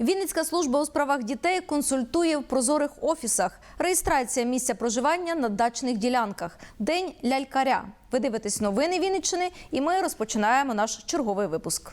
Вінницька служба у справах дітей консультує в прозорих офісах. Реєстрація місця проживання на дачних ділянках. День лялькаря. Ви дивитесь новини Вінниччини, і ми розпочинаємо наш черговий випуск.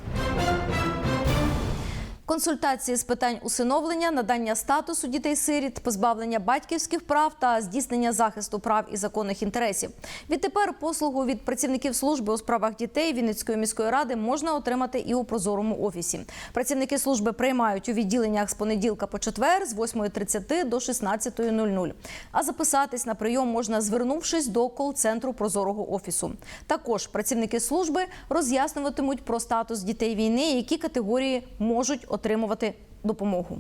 Консультації з питань усиновлення, надання статусу дітей-сиріт, позбавлення батьківських прав та здійснення захисту прав і законних інтересів. Відтепер послугу від працівників служби у справах дітей Вінницької міської ради можна отримати і у прозорому офісі. Працівники служби приймають у відділеннях з понеділка по четвер з 8.30 до 16.00. А записатись на прийом можна звернувшись до кол-центру прозорого офісу. Також працівники служби роз'яснюватимуть про статус дітей війни, які категорії можуть отримувати допомогу.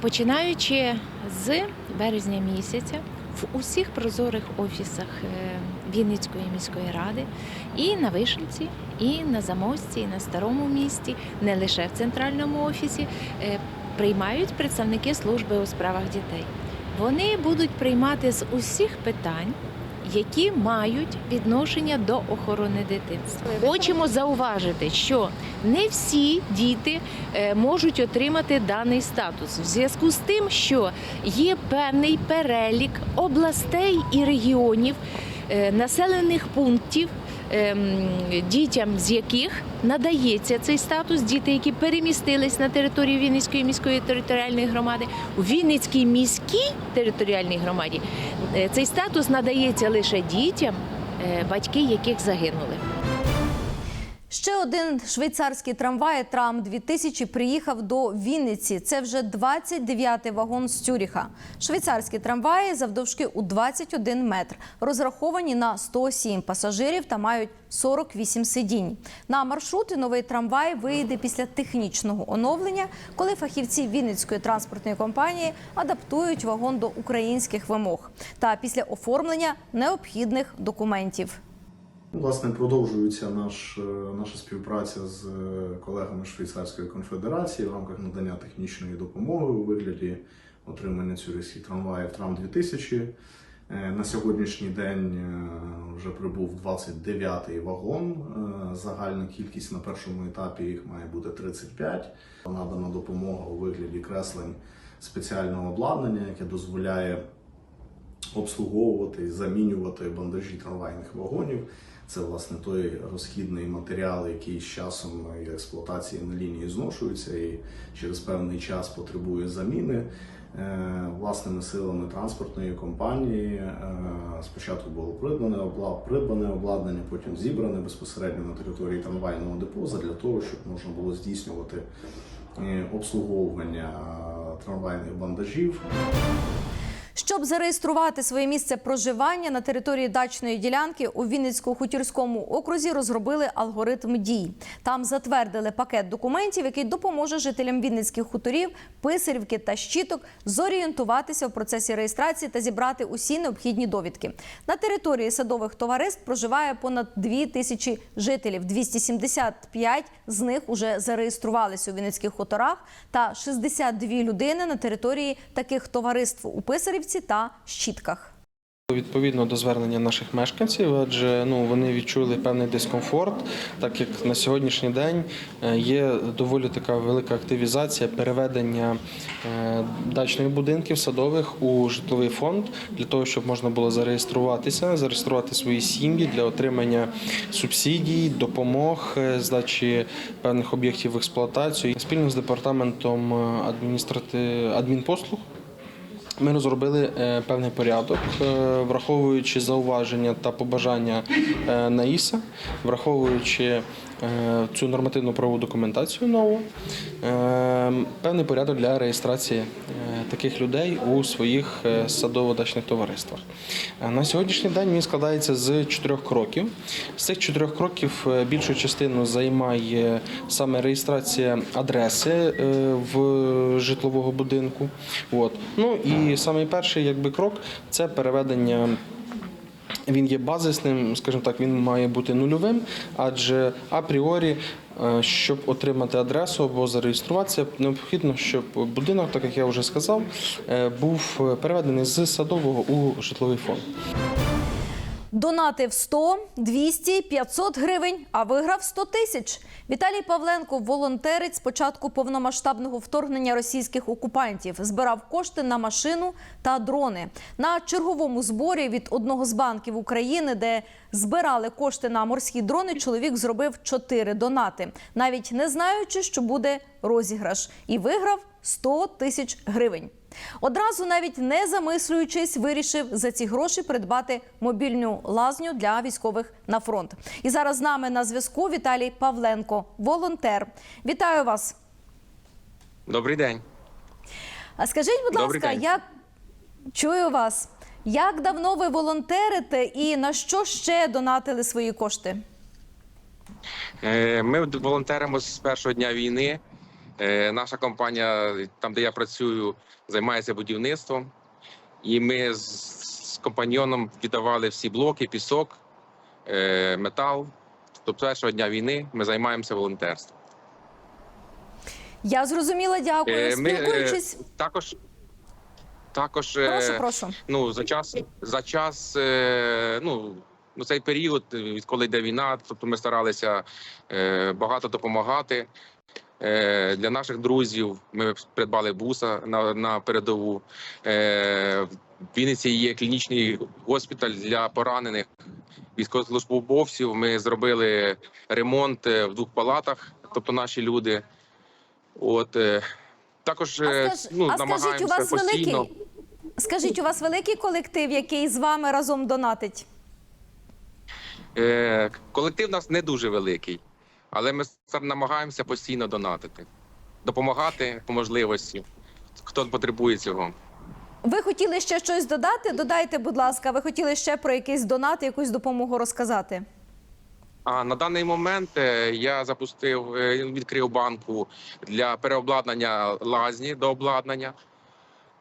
Починаючи з березня місяця в усіх прозорих офісах е, Вінницької міської ради і на Вишенці, і на Замості, і на старому місті, не лише в центральному офісі, е, приймають представники служби у справах дітей. Вони будуть приймати з усіх питань. Які мають відношення до охорони дитинства, хочемо зауважити, що не всі діти е, можуть отримати даний статус в зв'язку з тим, що є певний перелік областей і регіонів е, населених пунктів. Ем, Дітям з яких надається цей статус, діти, які перемістились на територію Вінницької міської територіальної громади, у Вінницькій міській територіальній громаді е, цей статус надається лише дітям, е, батьки яких загинули. Ще один швейцарський трамвай Трам 2000 приїхав до Вінниці. Це вже 29-й вагон з Цюріха. Швейцарські трамваї завдовжки у 21 метр, розраховані на 107 пасажирів та мають 48 сидінь. На маршрути новий трамвай вийде після технічного оновлення, коли фахівці Вінницької транспортної компанії адаптують вагон до українських вимог та після оформлення необхідних документів. Власне, продовжується наш, е, наша співпраця з е, колегами Швейцарської конфедерації в рамках надання технічної допомоги у вигляді отримання цюрихських трамваїв Трам 2000. Е, На сьогоднішній день вже прибув 29-й вагон. Загальна кількість на першому етапі їх має бути 35. Надана допомога у вигляді креслень спеціального обладнання, яке дозволяє обслуговувати і замінювати бандажі трамвайних вагонів. Це власне той розхідний матеріал, який з часом експлуатації на лінії зношується і через певний час потребує заміни. Е, Власними силами транспортної компанії е, спочатку було придбане придбане обладнання, потім зібране безпосередньо на території трамвайного депо для того, щоб можна було здійснювати е, обслуговування трамвайних бандажів. Щоб зареєструвати своє місце проживання на території дачної ділянки у Вінницько-Хутірському окрузі розробили алгоритм дій. Там затвердили пакет документів, який допоможе жителям Вінницьких хуторів, писарівки та щиток зорієнтуватися в процесі реєстрації та зібрати усі необхідні довідки. На території садових товариств проживає понад 2 тисячі жителів. 275 з них уже зареєструвалися у Вінницьких хуторах та 62 людини на території таких товариств у Писарівці та Щітках. Відповідно до звернення наших мешканців, адже ну вони відчули певний дискомфорт, так як на сьогоднішній день е, є доволі така велика активізація переведення е, дачних будинків садових у житловий фонд для того, щоб можна було зареєструватися, зареєструвати свої сім'ї для отримання субсидій, допомог, е, здачі певних об'єктів в експлуатацію спільно з департаментом адміністрати... адмінпослуг. Ми розробили е, певний порядок, е, враховуючи зауваження та побажання е, НАІСа, враховуючи цю нормативну правову документацію нову, певний порядок для реєстрації таких людей у своїх садово-дачних товариствах. На сьогоднішній день він складається з чотирьох кроків. З цих чотирьох кроків більшу частину займає саме реєстрація адреси в житлового будинку. От. Ну і самий перший якби, крок це переведення. Він є базисним, скажімо так, він має бути нульовим, адже апріорі Е, Щоб отримати адресу або зареєструватися, необхідно, щоб будинок, так як я вже сказав, е, був переведений з садового у житловий фонд. Донатив 100, 200, 500 гривень, а виграв 100 тисяч. Віталій Павленко, волонтерець з початку повномасштабного вторгнення російських окупантів, збирав кошти на машину та дрони. На черговому зборі від одного з банків України, де збирали кошти на морські дрони, чоловік зробив 4 донати, навіть не знаючи, що буде розіграш, і виграв 100 тисяч гривень. Одразу навіть не замислюючись, вирішив за ці гроші придбати мобільну лазню для військових на фронт. І зараз з нами на зв'язку Віталій Павленко, волонтер. Вітаю вас. Добрий день. А скажіть, будь Добрий ласка, день. як чую вас? Як давно ви волонтерите і на що ще донатили свої кошти? Е, Ми волонтеримо з першого дня війни. Е, Наша компанія, там де я працюю, займається будівництвом. І ми з компаньйоном віддавали всі блоки, пісок, е, метал. Тобто, першого дня війни ми займаємося волонтерством. Я зрозуміла, дякую. Е, Ми Спілкуючись, також, також прошу, прошу. ну за час за час ну. Ну, цей період, відколи йде війна, тобто ми старалися багато допомагати. Е, для наших друзів ми придбали буса на, на передову. Е, в Вінниці є клінічний госпіталь для поранених військовослужбовців. Ми зробили ремонт е, в двох палатах, тобто наші люди. От також А, скаж- ну, а скажіть, у вас постійно. великий? Скажіть, у вас великий колектив, який з вами разом донатить? Е, колектив у нас не дуже великий, але ми намагаємося постійно донатити, допомагати по можливості, хто потребує цього. Ви хотіли ще щось додати? Додайте, будь ласка, ви хотіли ще про якийсь донат, якусь допомогу розказати? А на даний момент е, я запустив, е, відкрив банку для переобладнання лазні до обладнання.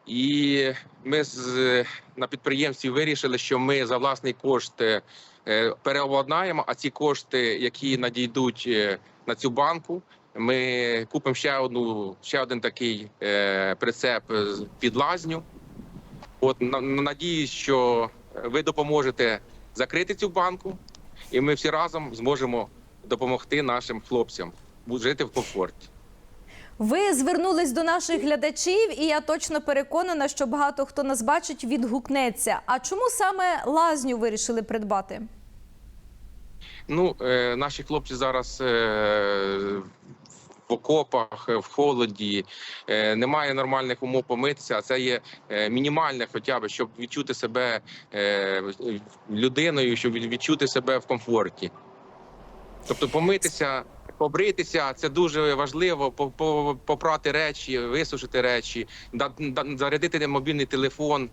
І ми з, на підприємстві вирішили, що ми за власний кошт е, е, переобладнаємо, а ці кошти, які надійдуть е, на цю банку, ми купимо ще одну, ще один такий е, прицеп під лазню. От на, на- надіюсь, що ви допоможете закрити цю банку, і ми всі разом зможемо допомогти нашим хлопцям жити в комфорті. Ви звернулись до наших глядачів, і я точно переконана, що багато хто нас бачить, відгукнеться. А чому саме лазню вирішили придбати? Ну, е, наші хлопці зараз е, в окопах, е, в холоді, е, немає нормальних умов помитися. а Це є е, мінімальне, хоча б, щоб відчути себе людиною, щоб відчути себе в комфорті. Тобто помитися, побритися це дуже важливо. по- по- Попрати речі, висушити речі, зарядити мобільний телефон.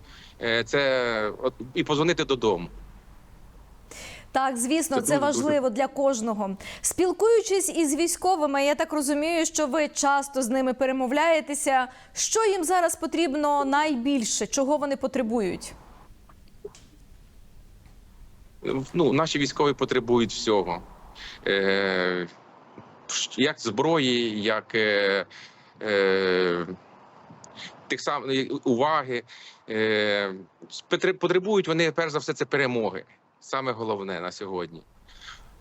Це і позвонити додому. Так, звісно, Це це, дуже- важливо для кожного. Спілкуючись із військовими, я так розумію, що ви часто з ними перемовляєтеся. Що їм зараз потрібно найбільше, чого вони потребують? ну, наші військові потребують всього. Е, як зброї, як е, е, тих самих уваги. Е, потребують вони перш за все це перемоги. Саме головне на сьогодні.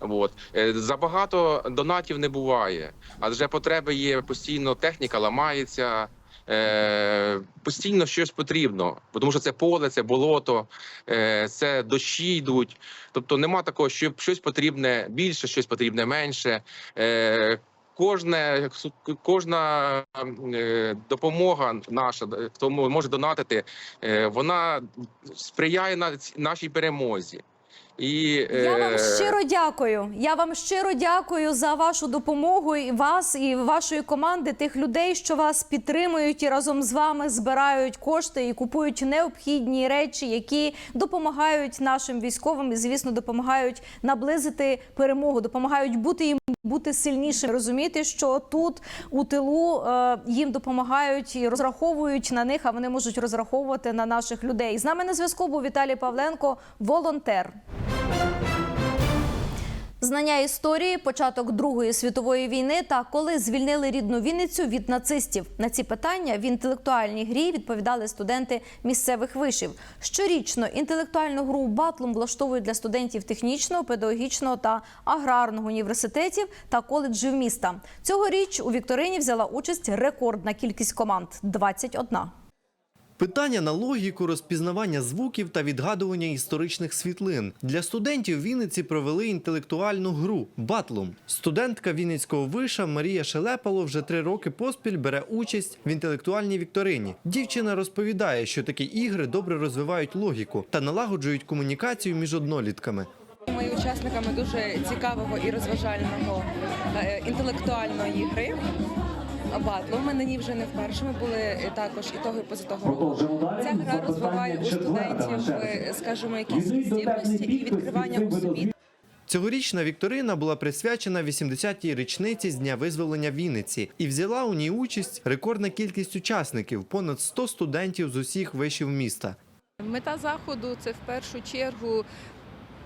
От. Е, Забагато донатів не буває, адже потреби є постійно, техніка ламається, е, постійно щось потрібно, тому що це поле, це болото, е, це дощі йдуть. Тобто нема такого, що щось потрібне більше, щось потрібне менше. Е, Кожне кожна е, допомога наша, хто може донатити, е, вона сприяє на- нашій перемозі. І, Я вам е, щиро дякую. Я вам щиро дякую за вашу допомогу і вас, і вашої команди, тих людей, що вас підтримують і разом з вами збирають кошти і купують необхідні речі, які допомагають нашим військовим і, звісно, допомагають наблизити перемогу, допомагають бути їм. Бути сильнішим, розуміти, що тут у тилу е, їм допомагають і розраховують на них, а вони можуть розраховувати на наших людей. З нами на зв'язку був Віталій Павленко, волонтер. Знання історії, початок Другої світової війни та коли звільнили рідну Вінницю від нацистів. На ці питання в інтелектуальній грі відповідали студенти місцевих вишів. Щорічно інтелектуальну гру Батлум влаштовують для студентів технічного, педагогічного та аграрного університетів та коледжів міста. Цьогоріч у вікторині взяла участь рекордна кількість команд 21. Питання на логіку, розпізнавання звуків та відгадування історичних світлин. Для студентів Вінниці провели інтелектуальну гру Батлум. Студентка Вінницького виша Марія Шелепало вже три роки поспіль бере участь в інтелектуальній вікторині. Дівчина розповідає, що такі ігри добре розвивають логіку та налагоджують комунікацію між однолітками. Ми учасниками дуже цікавого і розважального е, інтелектуальної гри. Батлу. Ми на ній вже не вперше. Ми були також і того, і поза того року. Ця гра розвиває у студентів, е, скажімо, якісь здібності і відкривання у собі Цьогорічна вікторина була присвячена 80-й річниці з дня визволення Вінниці і взяла у ній участь рекордна кількість учасників понад 100 студентів з усіх вишів міста. Мета заходу це в першу чергу,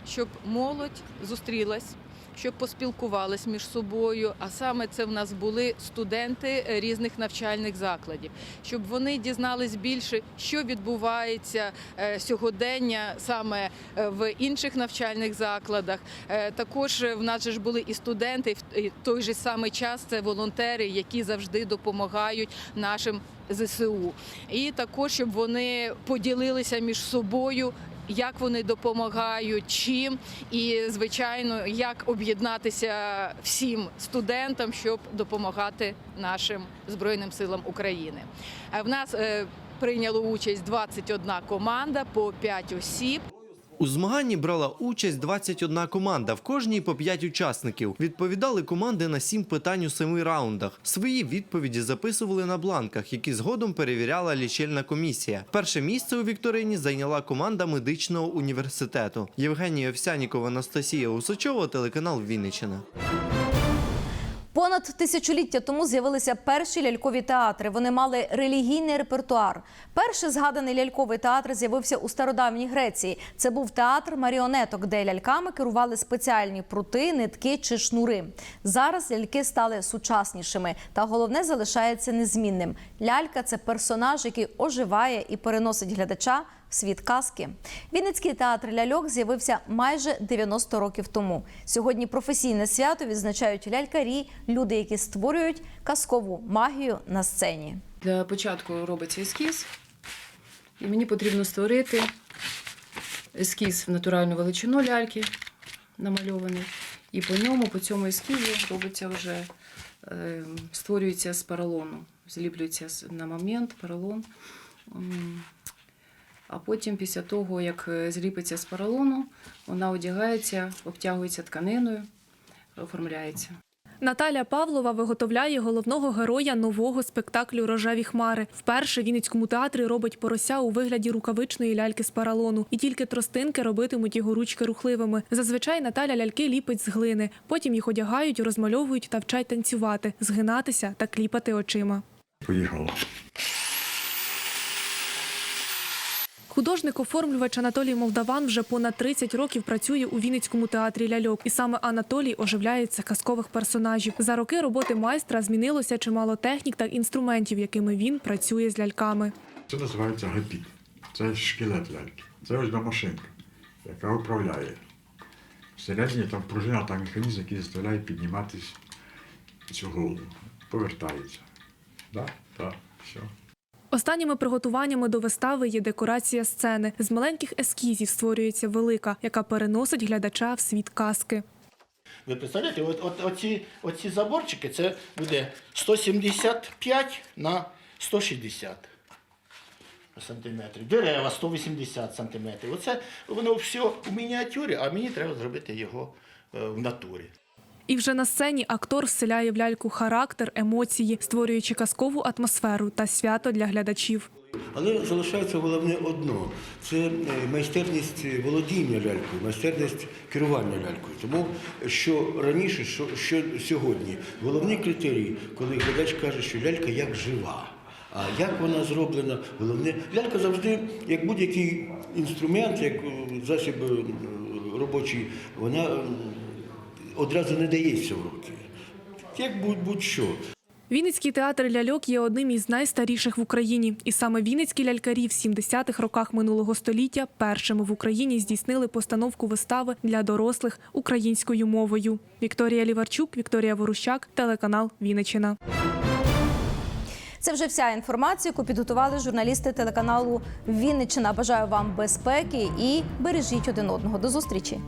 щоб молодь зустрілась, щоб поспілкувались між собою. А саме це в нас були студенти різних навчальних закладів, щоб вони дізнались більше, що відбувається е, сьогодення саме е, в інших навчальних закладах. Е, Також в нас же ж були і студенти, в той же самий час це волонтери, які завжди допомагають нашим ЗСУ. І також, щоб вони поділилися між собою. Як вони допомагають, чим і звичайно, як об'єднатися всім студентам, щоб допомагати нашим збройним силам України. Е, В нас е, прийняло участь 21 команда по 5 осіб. У змаганні брала участь 21 команда, в кожній по 5 учасників. Відповідали команди на 7 питань у 7 раундах. Свої відповіді записували на бланках, які згодом перевіряла лічильна комісія. Перше місце у вікторині зайняла команда медичного університету. Євгенія Овсянікова, Анастасія Усачова, телеканал Вінниччина. Понад тисячоліття тому з'явилися перші лялькові театри. Вони мали релігійний репертуар. Перший згаданий ляльковий театр з'явився у стародавній Греції. Це був театр маріонеток, де ляльками керували спеціальні прути, нитки чи шнури. Зараз ляльки стали сучаснішими, та головне залишається незмінним. Лялька це персонаж, який оживає і переносить глядача світ казки. Вінницький театр ляльок з'явився майже 90 років тому. Сьогодні професійне свято відзначають лялькарі, люди, які створюють казкову магію на сцені. Для початку робиться ескіз, і мені потрібно створити ескіз в натуральну величину ляльки намальований. І по ньому, по цьому ескізу робиться вже, е, створюється з поролону. Зліплюється на момент поролон. А потім, після того, як е, зліпиться з поролону, вона одягається, обтягується тканиною, оформляється. Наталя Павлова виготовляє головного героя нового спектаклю Рожеві хмари. Вперше в Вінницькому театрі робить порося у вигляді рукавичної ляльки з паралону, і тільки тростинки робитимуть його ручки рухливими. Зазвичай Наталя ляльки ліпить з глини, потім їх одягають, розмальовують та вчать танцювати, згинатися та кліпати очима. Поїхало. Художник-оформлювач Анатолій Молдаван вже понад 30 років працює у Вінницькому театрі ляльок, і саме Анатолій оживляється казкових персонажів. За роки роботи майстра змінилося чимало технік та інструментів, якими він працює з ляльками. Це називається гепік. Це шкелет ляльки. Це ось одна машинка, яка управляє. Всередині там пружина, там механізм, який заставляє підніматись цю голову. Повертається. Так, так, все. Останніми приготуваннями до вистави є декорація сцени. З маленьких ескізів створюється велика, яка переносить глядача в світ казки. Ви представляєте, от, от, оці, оці заборчики це буде 175 на 160 сантиметрів. Дерева 180 сантиметрів. Оце воно все у мініатюрі, а мені треба зробити його е, в натурі. І вже на сцені актор вселяє в ляльку характер, емоції, створюючи казкову атмосферу та свято для глядачів. Але залишається головне одно це е, майстерність володіння лялькою, майстерність керування лялькою. Тому що раніше, що, що сьогодні, головний критерій, коли глядач каже, що лялька як жива. А як вона зроблена, головне, лялька завжди, як будь-який інструмент, як е, засіб е, робочий, вона одразу не дається в руки. Як будь- будь-що. Вінницький театр ляльок є одним із найстаріших в Україні, і саме вінницькі лялькарі в 70-х роках минулого століття першими в Україні здійснили постановку вистави для дорослих українською мовою. Вікторія Ліварчук, Вікторія Ворущак, телеканал Вінниччина. Це вже вся інформація, яку підготували журналісти телеканалу Вінниччина. Бажаю вам безпеки і бережіть один одного. До зустрічі.